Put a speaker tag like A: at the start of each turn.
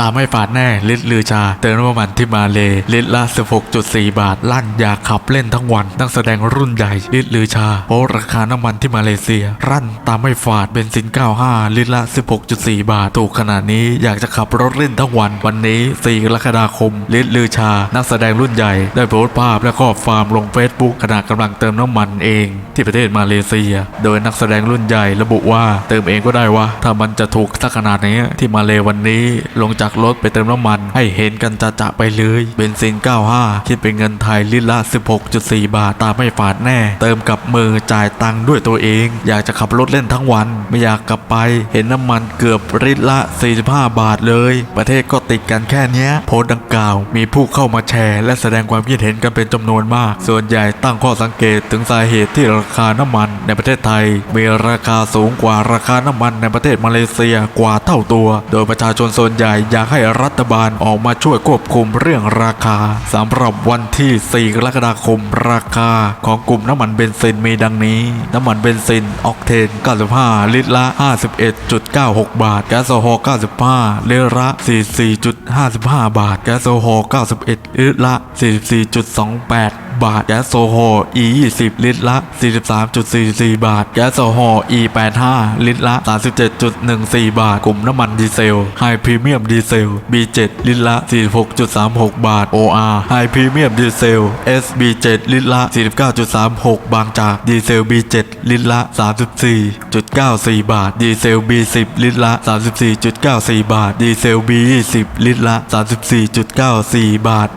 A: ตามไม่ฝาดแน่ลิตรลือชา เติมน้ำมันที่มาเลลิตรละ 16.4 บาท ลั่นอยากขับเล่นทั้งวัน นักแสดงรุ่นใหญ่ลิตรลือชาเพราะราคาน้ำมันที่มาเลเซีย รั่นตามไม่ฝาดเบนซิน 95 ลิตรละ 16.4 บาท ถูกขนาดนี้อยากจะขับรถเล่นทั้งวัน วันนี้4กรกฎาคมลิตรลือชา นักแสดงรุ่นใหญ่ ได้โพสต์ภาพและข้อความลงเฟซบุ๊กขณะกำลังเติมน้ำมันเอง ที่ประเทศมาเลเซีย โดยนักแสดงรุ่นใหญ่ระบุว่าเติมเองก็ได้วะถ้ามันจะถูกสักขนาดนี้ที่มาเลวันนี้ลงจากรถไปเติมน้ำมันให้เห็นกันจะจะๆไปเลยเบนซิน 95 คิดเป็นเงินไทยลิตรละ 16.4 บาทตามไม่ฝาดแน่ เติมกับมือจ่ายตังค์ด้วยตัวเอง อยากจะขับรถเล่นทั้งวัน ไม่อยากกลับไป เห็นน้ำมันเกือบลิตรละ 45 บาทเลย ประเทศก็ติดกันแค่นี้โพสต์ดังกล่าว มีผู้เข้ามาแชร์ และแสดงความคิดเห็นกันเป็นจำนวนมาก ส่วนใหญ่ตั้งข้อสังเกตถึงสาเหตุที่ราคาน้ำมันในประเทศไทย มีราคาสูงกว่าราคาน้ำมันในประเทศมาเลเซียกว่าเท่าตัว โดยประชาชนส่วนใหญ่อยากให้รัฐบาลออกมาช่วยควบคุมเรื่องราคาสำหรับวันที่ 4 กรกฎาคมราคาของกลุ่มน้ำมันเบนซินมีดังนี้ น้ำมันเบนซินออกเทน 95 ลิตรละ 51.96 บาท แก๊สโซฮอล์95 ลิตรละ 44.55 บาท แก๊สโซฮอล์91 ลิตรละ 44.28 บาท แก๊สโซโฮ E 20ลิตรละ 43.44 บาท แก๊สโซโฮ E 85ลิตรละ 37.14 บาท กลุ่มน้ำมันดีเซล ไฮพรีเมียมดีเซล B7 ลิตรละ 46.36 บาท OR ไฮพรีเมียมดีเซล SB7 ลิตรละ 49.36 บางจาก ดีเซล B7 ลิตรละ 34.94 บาท ดีเซล B10 ลิตรละ 34.94 บาท ดีเซล B20 ลิตรละ 34.94 บาท